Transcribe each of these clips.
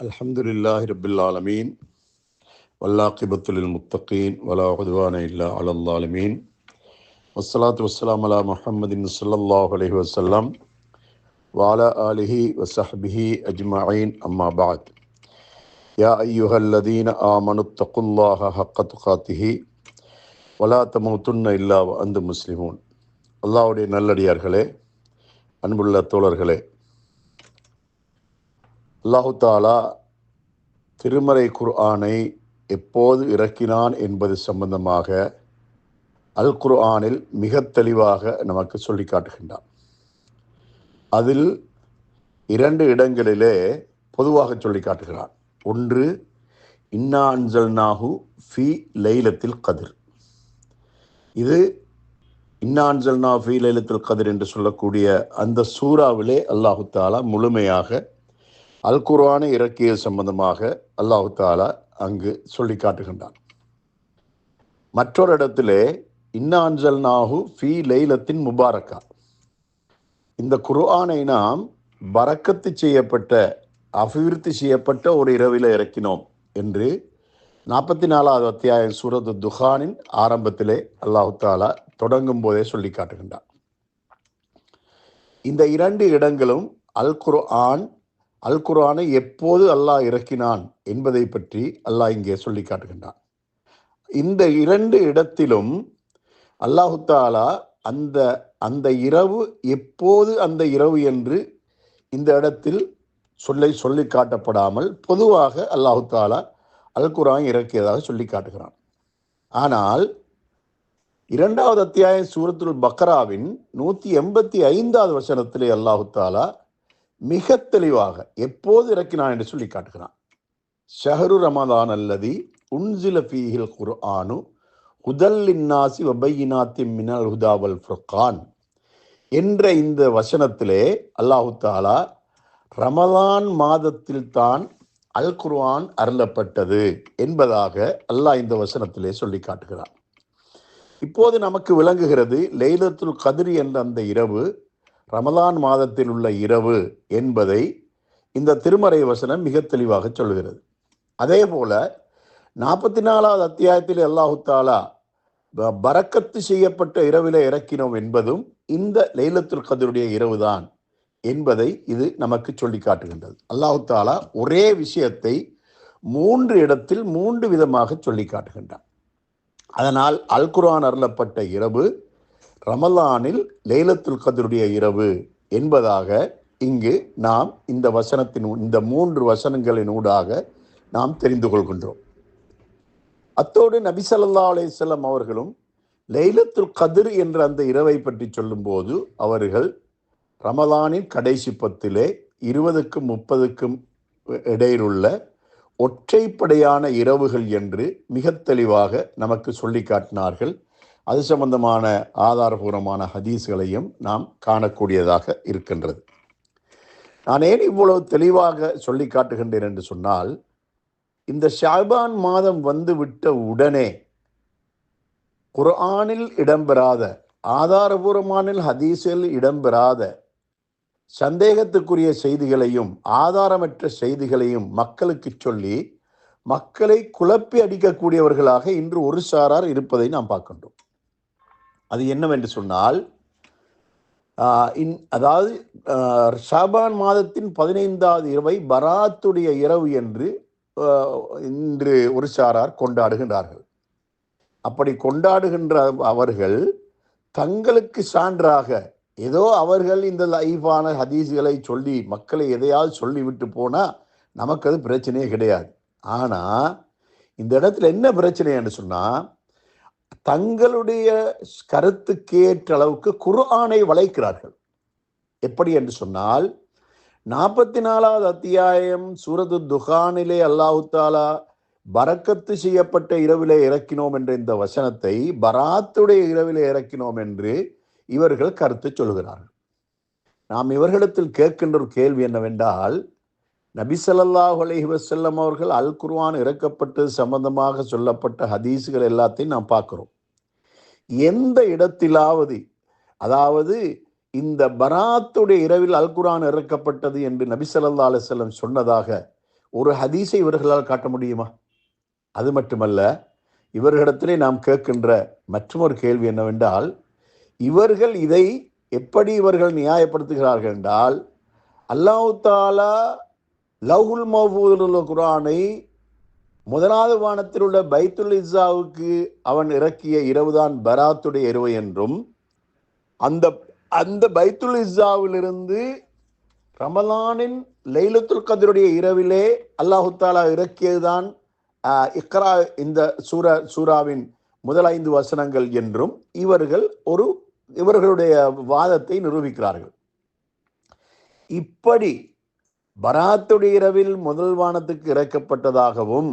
الحمد لله رب العالمين والعاقبة للمتقين ولا عدوان إلا على الظالمين والصلاة والسلام على محمد صلى الله عليه وسلم وعلى آله وصحبه أجمعين أما بعد يا أيها الذين آمنوا اتقوا الله حق تقاته ولا تموتن إلا وأنتم مسلمون அல்லாவுடைய நல்லடியார்களே அன்புள்ள தோழர்களே அல்லாஹு தாலா திருமறை குர்ஆனை எப்போது இறக்கினான் என்பது சம்பந்தமாக அல் குர்ஆனில் மிக தெளிவாக நமக்கு சொல்லி காட்டுகின்றான். அதில் இரண்டு இடங்களிலே பொதுவாக சொல்லி காட்டுகிறான். ஒன்று இன்னா அன்சல் நாகு ஃபி லைலத்தில் கதிர். இது இன்னான்சல் நா ஃபி லைலத்தில் கதிர் என்று சொல்லக்கூடிய அந்த சூறாவிலே அல்லாஹு தாலா முழுமையாக அல் குர்ஆனை இறக்கிய சம்பந்தமாக அல்லாஹு தாலா அங்கு சொல்லி காட்டுகின்றான். மற்றொரு இடத்திலே இன்னாஞ்சல் நாகு ஃபி லைலத்தின் முபாரக்கா. இந்த குர்ஆனை நாம் பறக்கத்து செய்யப்பட்ட அபிவிருத்தி செய்யப்பட்ட ஒரு இரவில் இறக்கினோம் என்று நாற்பத்தி நாலாவது அத்தியாயம் சூரத் துஹானின் ஆரம்பத்திலே அல்லாஹு தாலா தொடங்கும் போதே சொல்லி காட்டுகின்றான். இந்த இரண்டு இடங்களும் அல் குர்ஆன் அல் குரானை எப்போது அல்லாஹ் இறக்கினான் என்பதை பற்றி அல்லாஹ் இங்கே சொல்லி காட்டுகின்றான். இந்த இரண்டு இடத்திலும் அல்லாஹு தாலா அந்த அந்த இரவு எப்போது அந்த இரவு என்று இந்த இடத்தில் சொல்லை சொல்லி காட்டப்படாமல் பொதுவாக அல்லாஹு தாலா அல் குரான் இறக்கியதாக சொல்லி காட்டுகிறான். ஆனால் இரண்டாவது அத்தியாயம் சூரத்துல் பக்ராவின் நூற்றி எண்பத்தி ஐந்தாவது வசனத்திலே அல்லாஹு தாலா மிக தெளிவாக எப்போது இறக்கினான் என்று சொல்லி காட்டுகிறான். ஷஹரு ரமதான் அல்லதி உன்சில ஃபீஹில் குர்ஆனு ஹுதல்லின்னாசி வபையினாத்தி மினல் ஹுதாவல் ஃபுர்கான் என்ற இந்த வசனத்திலே அல்லாஹு தாலா ரமதான் மாதத்தில் தான் அல் குர்ஆன் அருளப்பட்டது என்பதாக அல்லாஹ் இந்த வசனத்திலே சொல்லி காட்டுகிறான். இப்போது நமக்கு விளங்குகிறது லைலத்துல் கதிரி என்ற அந்த இரவு ரமதான் மாதத்தில் உள்ள இரவு என்பதை இந்த திருமறை வசனம் மிக தெளிவாக சொல்கிறது. அதே போல நாற்பத்தி நாலாவது அத்தியாயத்தில் அல்லாஹு தாலா பறக்கத்து செய்யப்பட்ட இரவில் இறக்கினோம் என்பதும் இந்த லைலத்துல் கதிருடைய இரவுதான் என்பதை இது நமக்கு சொல்லி காட்டுகின்றது. அல்லாஹு தாலா ஒரே விஷயத்தை மூன்று இடத்தில் மூன்று விதமாக சொல்லி காட்டுகின்றான். அதனால் அல்குரான் அருளப்பட்ட இரவு ரமலானில் லைலத்துல் கதருடைய இரவு என்பதாக இங்கு நாம் இந்த வசனத்தின் இந்த மூன்று வசனங்களின் ஊடாக நாம் தெரிந்து கொள்கின்றோம். அத்தோடு நபி சல்லா அலிசல்லாம் அவர்களும் லைலத்துல் கதிர் என்ற அந்த இரவை பற்றி சொல்லும்போது அவர்கள் ரமலானின் கடைசி பத்திலே இருபதுக்கும் முப்பதுக்கும் இடையிலுள்ள ஒற்றைப்படையான இரவுகள் என்று மிக தெளிவாக நமக்கு சொல்லி காட்டினார்கள். அது சம்பந்தமான ஆதாரபூர்வமான ஹதீஸ்களையும் நாம் காணக்கூடியதாக இருக்கின்றது. நான் ஏன் இவ்வளவு தெளிவாக சொல்லி காட்டுகின்றேன் என்று சொன்னால் இந்த ஷாபான் மாதம் வந்து விட்ட உடனே குர்ஆனில் இடம்பெறாத ஆதாரபூர்வமான ஹதீஸில் இடம்பெறாத சந்தேகத்துக்குரிய செய்திகளையும் ஆதாரமற்ற செய்திகளையும் மக்களுக்கு சொல்லி மக்களை குழப்பி அடிக்கக்கூடியவர்களாக இன்று ஒரு சாரார் இருப்பதை நாம் பார்க்கின்றோம். அது என்னவென்று சொன்னால் இன் அதாவது ஷாபான் மாதத்தின் பதினைந்தாவது இரவை பராத்துடைய இரவு என்று இன்று ஒரு சாரார் கொண்டாடுகின்றார்கள். அப்படி கொண்டாடுகின்ற அவர்கள் தங்களுக்கு சான்றாக ஏதோ அவர்கள் இந்த லைஃபான ஹதீஸ்களை சொல்லி மக்களை எதையாவது சொல்லிவிட்டு போனால் நமக்கு அது பிரச்சனையே கிடையாது. ஆனால் இந்த இடத்துல என்ன பிரச்சனை என்று சொன்னால் தங்களுடைய கருத்துக்கேற்ற அளவுக்கு குர்ஆனை வளைக்கிறார்கள். எப்படி என்று சொன்னால் நாற்பத்தி நாலாவது அத்தியாயம் சூரது துகானிலே அல்லாஹு தாலா பறக்கத்து செய்யப்பட்ட இரவிலே இறக்கினோம் என்ற இந்த வசனத்தை பராத்துடைய இரவிலே இறக்கினோம் என்று இவர்கள் கருத்து சொல்கிறார்கள். நாம் இவர்களிடத்தில் கேட்கின்ற ஒரு கேள்வி என்னவென்றால் நபிசல்லாஹ் அலஹி வசல்லம் அவர்கள் அல் குர்வான் இறக்கப்பட்டது சம்பந்தமாக சொல்லப்பட்ட ஹதீஸுகள் எல்லாத்தையும் நாம் பார்க்குறோம். எந்த இடத்திலாவது அதாவது இந்த பராத்துடைய இரவில் அல்குரான் இறக்கப்பட்டது என்று நபிசல்லா ஸல்லல்லாஹு சொன்னதாக ஒரு ஹதீஸை இவர்களால் காட்ட முடியுமா? அது மட்டுமல்ல இவர்களிடத்திலே நாம் கேட்கின்ற மற்றொரு கேள்வி என்னவென்றால் இவர்கள் இதை எப்படி இவர்கள் நியாயப்படுத்துகிறார்கள் என்றால் அல்லாஹு தாலா லவ்ஹுல் குரானை முதலாவது வானத்தில் உள்ள பைத்துல் இஸ்ஸாவுக்கு அவன் இறக்கிய இரவுதான் பராத்துடைய இரவு என்றும் அந்த அந்த பைத்துல் இஸ்ஸாவிலிருந்து ரமலானின் லைலத்துல் கதருடைய இரவிலே அல்லாஹு தாலா இறக்கியதுதான் இக்ரா இந்த சூரா சூராவின் முதல் ஐந்து வசனங்கள் என்றும் இவர்கள் ஒரு இவர்களுடைய வாதத்தை நிரூபிக்கிறார்கள். இப்படி பராத்துடைய இரவில் முதல் வானத்துக்கு இறக்கப்பட்டதாகவும்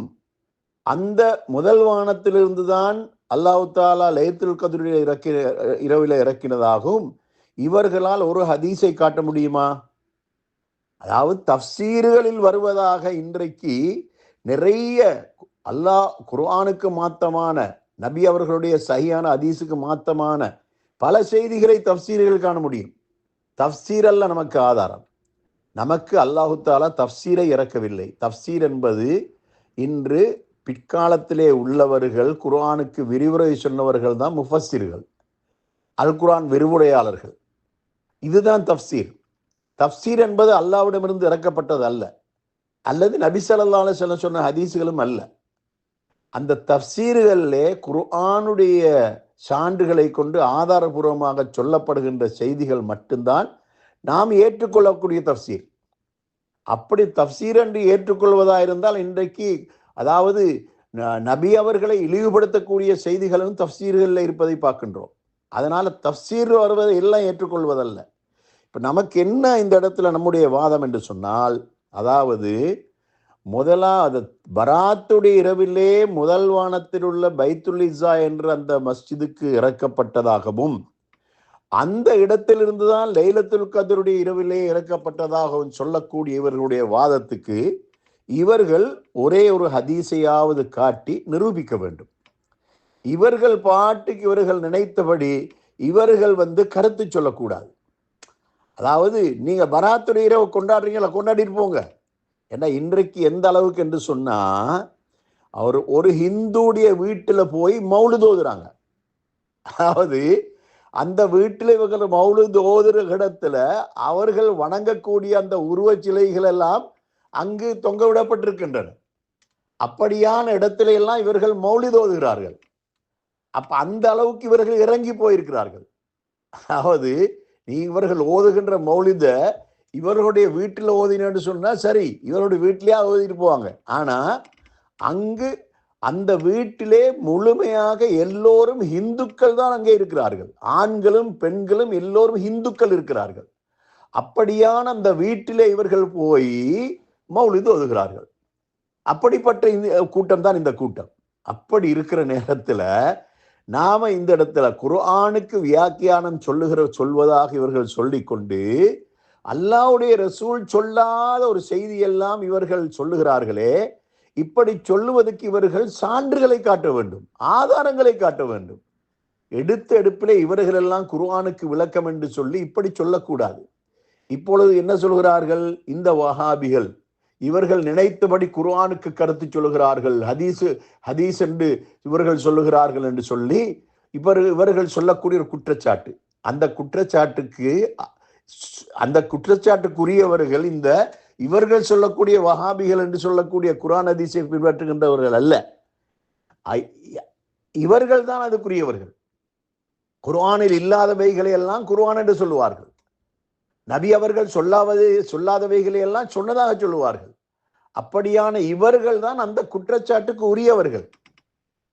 அந்த முதல் வானத்திலிருந்து தான் அல்லாஹு தாலா லயத்துல் கதருடைய இறக்கி இரவில் இறக்கினதாகவும் இவர்களால் ஒரு ஹதீஸை காட்ட முடியுமா? அதாவது தஃசீர்களில் வருவதாக இன்றைக்கு நிறைய அல்லாஹ் குர்ஆனுக்கு மாத்தமான நபி அவர்களுடைய சரியான ஹதீஸுக்கு மாத்தமான பல செய்திகளை தஃசீர்கள் காண முடியும். தஃசீர் அல்ல நமக்கு ஆதாரம். நமக்கு அல்லாஹு தாலா தஃசீரை இறக்கவில்லை. தஃசீர் என்பது இன்று பிற்காலத்திலே உள்ளவர்கள் குர்ஆனுக்கு விரிவுரை சொன்னவர்கள் தான் முஃபஸ்ஸிர்கள். அல் குரான் விரிவுரையாளர்கள். இதுதான் தஃசீர் தஃசீர் என்பது அல்லாவிடமிருந்து இறக்கப்பட்டது அல்ல. அல்லது நபி ஸல்லல்லாஹு சொன்ன ஹதீஸ்களும் அல்ல. அந்த தஃசீர்களிலே குர்ஆனுடைய சான்றுகளை கொண்டு ஆதாரபூர்வமாக சொல்லப்படுகின்ற செய்திகள் மட்டும்தான் நாம் ஏற்றுக்கொள்ளக்கூடிய தஃசீர் அப்படி தஃசீர் என்று ஏற்றுக்கொள்வதாக இருந்தால் இன்றைக்கு அதாவது ந- நபி அவர்களை இழிவுபடுத்தக்கூடிய செய்திகளும் தஃசீர்களில் இருப்பதை பார்க்கின்றோம். அதனால் தஃசீர் வருவதை எல்லாம் ஏற்றுக்கொள்வதல்ல. இப்போ நமக்கு என்ன இந்த இடத்துல நம்முடைய வாதம் என்று சொன்னால் அதாவது முதலாவது பராத்துடைய இரவிலே முதல் வானத்தில் உள்ள பைத்துல் இசா என்ற அந்த மஸ்ஜிதுக்கு இறக்கப்பட்டதாகவும் அந்த இடத்திலிருந்து தான் லைலத்துல் கதருடைய இரவிலே இறக்கப்பட்டதாகவும் சொல்லக்கூடிய இவர்களுடைய வாதத்துக்கு இவர்கள் ஒரே ஒரு ஹதீஸையாவது காட்டி நிரூபிக்க வேண்டும். இவர்கள் பாட்டுக்கு இவர்கள் நினைத்தபடி இவர்கள் வந்து கருத்து சொல்லக்கூடாது. அதாவது நீங்கள் பராத்துடைய இரவு கொண்டாடுறீங்களா? கொண்டாடிட்டு போங்க. ஏன்னா இன்றைக்கு எந்த அளவுக்கு என்று சொன்னால் அவர் ஒரு ஹிந்துடைய வீட்டில் போய் மௌலு தோதுறாங்க. அதாவது அந்த வீட்டில் இவர்கள் மௌலு தோதுற இடத்துல அவர்கள் வணங்கக்கூடிய அந்த உருவச் சிலைகள் எல்லாம் அங்கு தொங்க விடப்பட்டிருக்கின்றன. அப்படியான இடத்துல எல்லாம் இவர்கள் மௌலிதோதுகிறார்கள். அப்ப அந்த அளவுக்கு இவர்கள் இறங்கி போயிருக்கிறார்கள். அதாவது நீ இவர்கள் ஓதுகின்ற மௌலித இவர்களுடைய வீட்டில் ஓதினு சொன்னா சரி இவருடைய வீட்டிலேயே ஓதிட்டு போவாங்க. ஆனா அங்கு அந்த வீட்டிலே முழுமையாக எல்லோரும் இந்துக்கள் தான் அங்கே இருக்கிறார்கள். ஆண்களும் பெண்களும் எல்லோரும் இந்துக்கள் இருக்கிறார்கள். அப்படியான அந்த வீட்டிலே இவர்கள் போய் மௌலிது ஓதுகிறார்கள் அப்படிப்பட்ட இந்த கூட்டம் தான் இந்த கூட்டம். அப்படி இருக்கிற நேரத்தில் நாம இந்த இடத்துல குர்ஆனுக்கு வியாக்கியானம் சொல்லுகிற சொல்வதாக இவர்கள் சொல்லிக்கொண்டு அல்லாவுடைய ரசூல் சொல்லாத ஒரு செய்தியெல்லாம் இவர்கள் சொல்லுகிறார்களே இப்படி சொல்லுவதற்கு இவர்கள் சான்றுகளை காட்ட வேண்டும் ஆதாரங்களை காட்ட வேண்டும். எடுத்த எடுப்பிலே இவர்கள் எல்லாம் குர்ஆனுக்கு விளக்கம் என்று சொல்லி இப்படி சொல்லக்கூடாது. இப்பொழுது என்ன சொல்கிறார்கள்? இந்த வஹாபிகள் இவர்கள் நினைத்தபடி குர்ஆனுக்கு கருத்து சொல்லுகிறார்கள். ஹதீஸ் ஹதீஸ் என்று இவர்கள் சொல்லுகிறார்கள் என்று சொல்லி இவர் இவர்கள் சொல்லக்கூடிய ஒரு குற்றச்சாட்டு. அந்த குற்றச்சாட்டுக்கு அந்த குற்றச்சாட்டுக்குரியவர்கள் இந்த இவர்கள் சொல்லக்கூடிய வகாபிகள் என்று சொல்லக்கூடிய குரான் ஹதீஸை பின்பற்றுகின்றவர்கள் அல்ல. இவர்கள் தான் அதுக்குரியவர்கள். குர்ஆனில் இல்லாதவைகளை எல்லாம் குர்ஆன் என்று சொல்லுவார்கள். நபி அவர்கள் சொல்லாவது சொல்லாதவைகளை எல்லாம் சொன்னதாக சொல்லுவார்கள். அப்படியான இவர்கள் தான் அந்த குற்றச்சாட்டுக்கு உரியவர்கள்.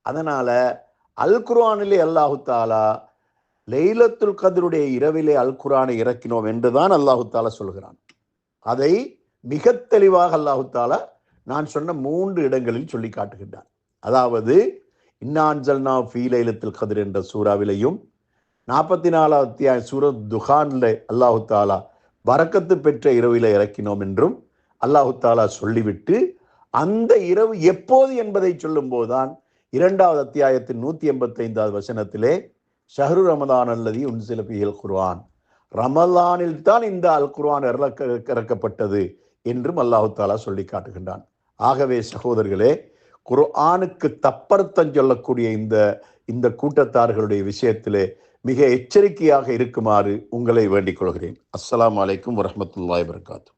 அதனால அல் குர்ஆனிலே அல்லாஹு தாலா லைலத்துல் கதருடைய இரவிலே அல் குரானை இறக்கினோம் என்றுதான் அல்லாஹு தாலா சொல்கிறான். அதை மிக தெளிவாக அல்லாஹு தாலா நான் சொன்ன மூன்று இடங்களில் சொல்லி காட்டுகின்றான். அதாவது இன்னான்ஜல்னா ஃபீ லைலத்துல் கதிர் என்ற சூறாவிலையும் நாற்பத்தி நாலாவது அத்தியாய சூரத் துஹான்ல அல்லாஹு தாலா வரக்கத்து பெற்ற இரவில் இறக்கினோம் என்றும் அல்லாஹு தாலா சொல்லிவிட்டு அந்த இரவு எப்போது என்பதை சொல்லும்போதுதான் இரண்டாவது அத்தியாயத்தின் நூற்றி எண்பத்தைந்தாவது வசனத்திலே ஷஹரு ரமதான் அல்லது உன்சில பியல் குர்ஆன். ரமலானில் தான் இந்த அல் குர்ஆன் இறக்கப்பட்டது என்றும் அல்லாஹு தாலா சொல்லி காட்டுகின்றான். ஆகவே சகோதரர்களே குர்ஆனுக்கு தப்பர்த்தம் சொல்லக்கூடிய இந்த இந்த கூட்டத்தார்களுடைய விஷயத்திலே மிக எச்சரிக்கையாக இருக்குமாறு உங்களை வேண்டிக் கொள்கிறேன். அஸ்லாம் அலைக்கும் வரமத்துல்லாய் வபரகாத்துஹு.